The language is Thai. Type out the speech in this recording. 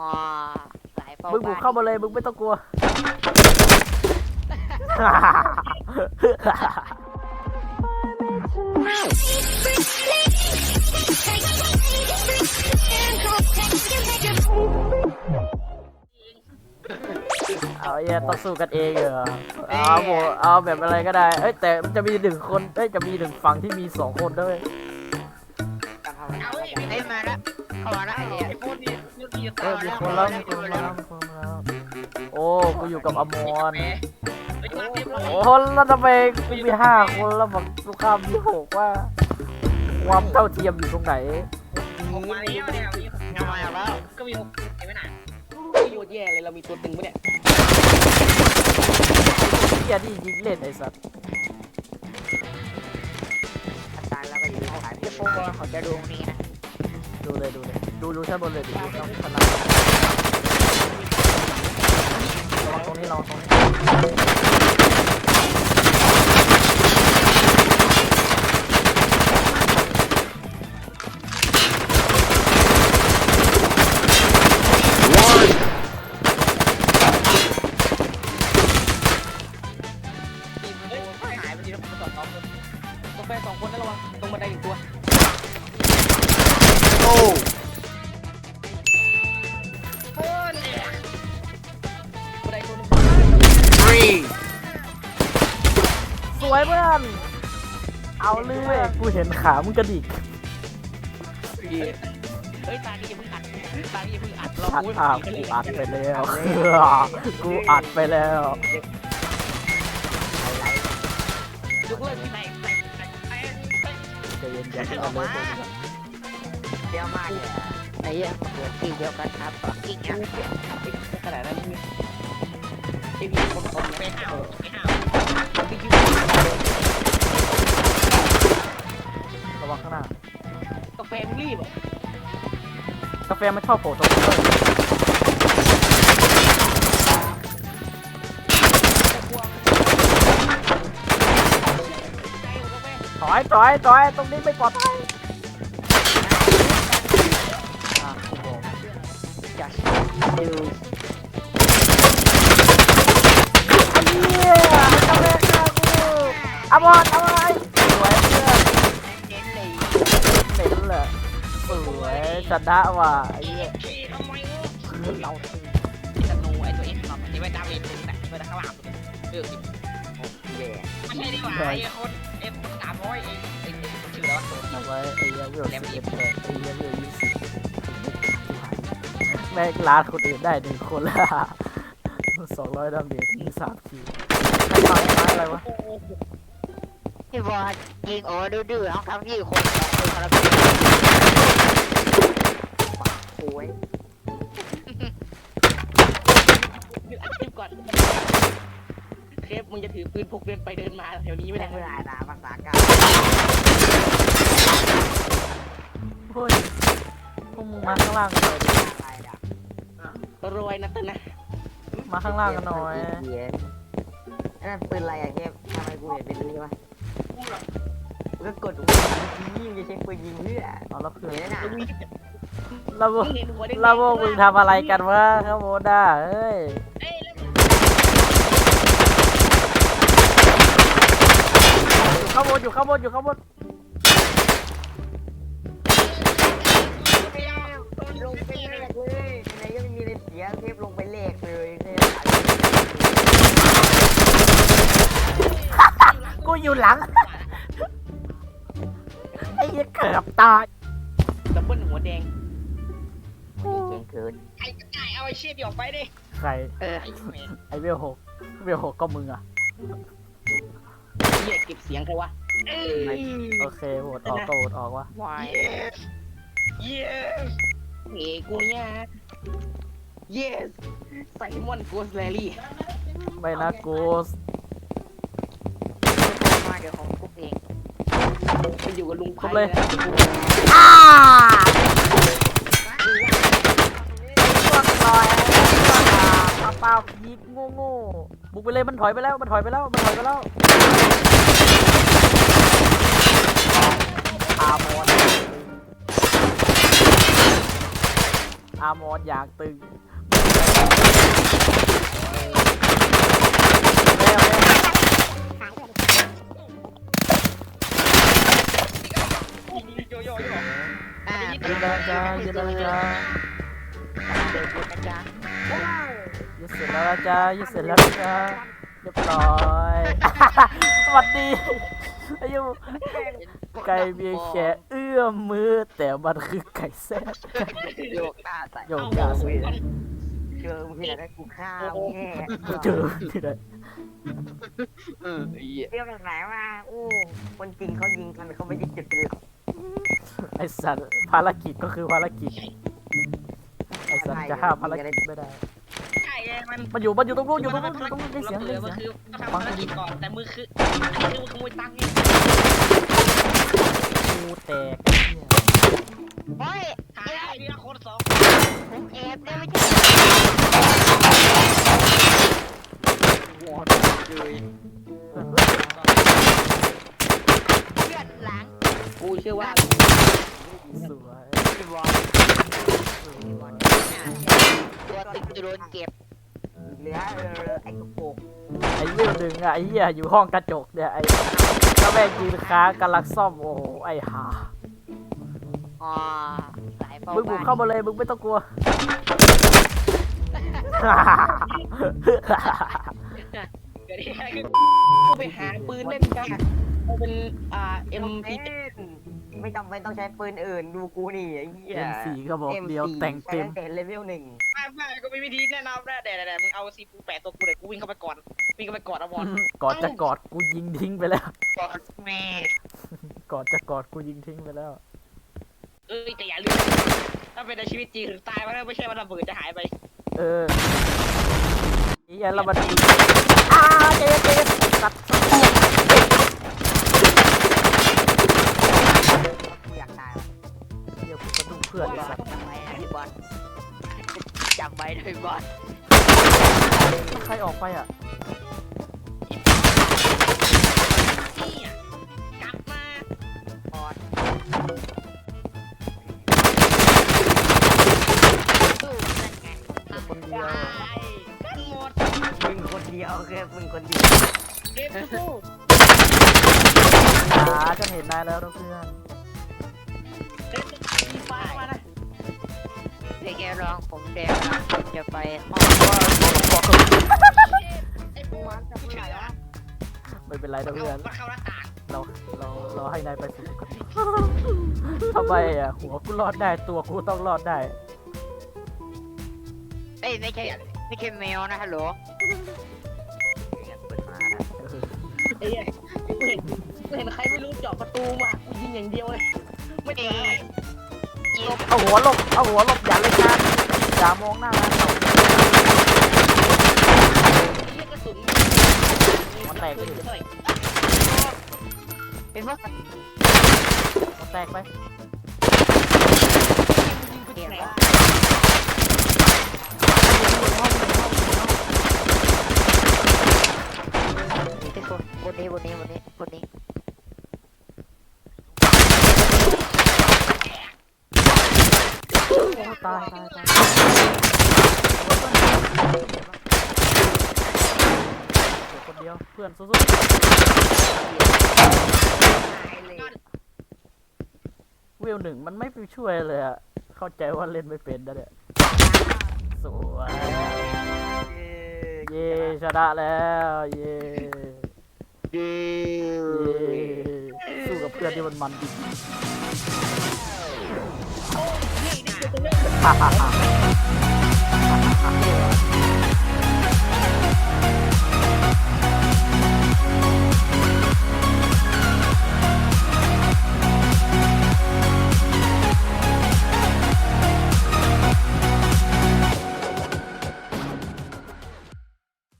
อ๋อสายเฝ้ามึงบุกบ้นเข้ามาเลยมึงไม่ต้องกลัว เอาเหี้ยต้องสู้กันเองเหรอเอาโหเอาแบบอะไรก็ได้ เอ้ยแต่มันจะมีหนึ่งคนเอ้ยจะมีหนึ่งฝั่งที่มีสองคนด้วยเอาเอ้ยมาแล้วเข้ามาแล้วไอ้เหี้ยไอ้พูดนี่ พูดดีเอ้ยมีคนแล้วมีคนแล้วมีคนแล้วโอ้กูอยู่กับอมรไอ้ตัวเต็มเลยโอ้แล้วทำไมกูมีห้าคนแล้วบอกลูกค้ามีหกว่า ความเท่าเทียมอยู่ตรงไหนออกมาแล้วเนี่ยมีเงามาแล้วก็มีเห็นไหมน่ะประโยชน์แย่เลยเรามีตัวตึงปะเนี่ยเฮียที่ยิงเล่นไอ้สัตว์อาจารย์แล้วก็อยู่ที่ขายพี่โป้เขาจะดูนี่นะ ดูเลยดูเลยดูดูชั้นบนเลยดูดูชั้นข้างล่างระวังตรงนี้ระวังตรงนี้ วยเพื่อน เอาเรื่อยกูเห็นขามึงกระดิกเฮ้ยตาดีอย่าเพิ่งอัดตาดีอย่าเพิ่งอัดเราอัดไม่อะผีกันกูเลยอัดไปแล้วกูอัดไปแล้วยกเลิกที่ไหนใจเย็นอย่าเพิ่งเอาเลยตัวนี้ก่อนเดี๋ยวมาเนี่ยไอ้เหี้ยเกิดที่เดียวกันครับกิ๊กอะขนาดนั้นนี่ไอ้พี่คนคนไปเนี่ยห้าวไปห้า กาแฟมันชอบโผล่ตรงนี้เลยถอยถอยถอยตรงนี้ไม่ปลอดภัยอะกูบอกจัดดูเฮียไม่ต้องเล่นนะกูเอาบอลเอาอะไร ชนะว่ะไอ้เหี้ยขี่ทำไมวะเราถึงธนูไอ้ตัวเอ็กซ์ครับอันนี้ไว้ดาเมจตรงไหนไว้ข้างหลังเลือกสิแย่ไม่ใช่ดีกว่าไอ้คนเอ็มสามร้อยเองไอ้ชื่อแล้วเอาไว้ไอ้เหี้ยเวลสิบเอ็ดแทนไอ้เหี้ยเวลยี่สิบแม่งล้านคนอื่นได้หนึ่งคนละสองร้อยดาเมจมีสามคิวไอ้ฟังไม้อะไรวะ พี่บอลยิงโอ้ดื้อๆทั้งทั้งที่คนสองคนคาราบิโอ้ยหยุดอัดคลิปก่อนเคฟมึงจะถือปืนพกเดินไปเดินมาแถวนี้ไม่ไม่ได้ได้เมื่อไหร่นะภาษากลางเฮ้ยพวกมึงมาข้างล่างกันหน่อยดิอะไรอะรวยนะต้นนะมาข้างล่างกันหน่อยเย็นนั่นปืนอะไรอะเทพทำไมกูเห็นเป็นนี้วะก็กดหัวยิงจะใช้ปืนยิงเพื่อ เอาแล้วเพื่อนเห็นน่ะแล้ว พวกมึงเห็นหัวได้แล้วพวกมึงทำอะไรกันวะครับโมด้าเฮ้ยเอ้ยแล้วอยู่ข้างบนอยู่ข้างบนอยู่ข้างบนลงไปเลกเลยไหนก็ไม่มีอะไรเสียเทพลงไปเลกเลยเทพกูอยู่หลัง ไอ้เหี้ยเกือบตายดับเบิลหัวแดงเก่ งเกิน ไอ้กระต่ายเอาไอ้เชี่ยดีออกไปดิใคร เออไอ้แม่งไอเวลหกเวลหกก็มึงอะ เหี้ยเก็บเสียงใครวะเอ้ยโอเคโหวตออกก็โหวตออกวะวายเย้เฮ้กูเนี่ย yes ไซมอนโกสแลลี่ไม่นะกูสมาเดี๋ยวของกุ๊กเองไปอยู่กับลุงไพ่อ้าช่วงลอยช่วงอ่า เปล่าๆยิงโง่โง่ๆบุกไปเลยมันถอยไปแล้วมันถอยไปแล้วมันถอยไปแล้วอาโมนอามอนอยางตึงโยโย่โย่อ่า ยืนแล้วจ้ายืนแล้วจ้า ดเสร็จแล้วนะจ้ายืดเสร็จแล้วนะจ้าเรียบร้อย สวัสดีอายุไก่เบียร์แค่เอื้อมมือ แต่มันคือไก่แซ่บโยกตาใส่โยกกาสวยเจอมึงที่ไหนได้กูฆ่ามึงแน่เจอที่ไหนเออไอ้เหี้ยเรียกจากไหนมาอู้คนจริงเขายิงกันเขาไม่ได้จุดเป็นหลักไอสัตว์ภารกิจก็คือภารกิจไอสัตว์จะห้ามภารกิจไม่ได้ใช่ไง มันมันอยู่มันอยู่ตรงนู้นอยู่ตรงนู้นอยู่ตรงนู้นได้เสียงได้มันเสียงคือต้องทำภารกิจก่อน แต่มือคืออันนี้คือขโมยตังค์นี่กูแตกเฮ้ยหาได้ทีละคนสองผมแอบได้ไม่ใช่หัวเลยเพื่อนหลังกูเชื่อว่าสวยพี่บอลตัวติ๊กจะโดนเก็บ เหลือเออไอ้กระโปงไอ้เรื่องหนึ่งอะไอ้เหี้ยอยู่ห้องกระจกเนี่ยไอ้ก็แม่งยืนค้างกำลังซ่อมโอ้โหไอ้ห่าอ๋อสายเฝ้ามึงบุกบ้านเข้ามาเลยมึงไม่ต้องกลัว เกิดอะไรขึ้นกูไปหาปืนเล่นกันมันเป็นอ่า MP ไม่จำเป็นต้องใช้ปืนอื่นดูกูนี่ไอ้เหี้ยเอ็มสี่ก็บอกเดียวแต่งเต็มใช้ตั้แต่เลเวลหนึ่ง ไม่ไม่ก็มีวิธีแนะนำนะแต่แต่มึงเอาซีปูแปะตัวกูเลยกูวิ่งเข้าไปก่อนวิ่งเข้าไปกอดอวอร์กอดจะกอดกูยิงทิ้งไปแล้วกอดแม่กอดจะกอดกูยิงทิ้งไปแล้ว เอ้ยแต่อย่าลืมถ้าเป็นในชีวิตจริงถึงตายมาแล้วไม่ใช่ว่าระเบิดจะหายไปเออนี่ยันเรามาดูอ้าเจ๊เจ๊ตัดกูอยากตายว่ะเดี๋ยวกูสะดุ้งเพื่อนไอ้สัตว์ จำไว้นะพี่บอลใครออกไปอะนี่อะกลับมาออดสู้นั่นไงเดี๋ยวคนเดียวตายกันหมดมึงคนเดียวแค่มึงคนเดียวเก็บสู้หาจะเห็นนายแล้วนะเพื่อน กแกร้องผมเด็กร้องผมจะไปห้องไอ้พวกมันจะเชื่อไม่เป็นไรนะเพื่อนมาเข้าหน้าต่างเราเราเราให้นายไปสู่สุคติทำไมอะหัวกูรอดได้ตัวกูต้องรอดได้ เอ้ยไม่ใช่ไม่ใช่แมวนะฮัลโหลเปิดมานะไอ้เหี้ยกูเห็นกูเห็นใครไม่รู้เจาะประตูมากูยิงอย่างเดียวเลย ไม่ได้ เอาหัวหลบเอาหัวหลบอย่าเลยกันอย่ามองหน้านเอาเรียกระสุนหัวแตกไปดิเท่าไหร่เป็นพวกหัวแตกไปเดียวไหนว่ที่คนบนนี้บนนี้บนนี้บนนี้ โอ้ ตายตายตายเดี๋ยวคนเดียวเพื่อนสู้ตายเลยๆเวลหนึ่งมันไม่ไปช่วยเลยอะเข้าใจว่าเล่นไม่เป็นนะเนี่ยสวยเย่ชนะแล้วเย่เย้เย่สู้กับเพื่อนที่มันมันจริง ฮ่าฮ่าฮ่า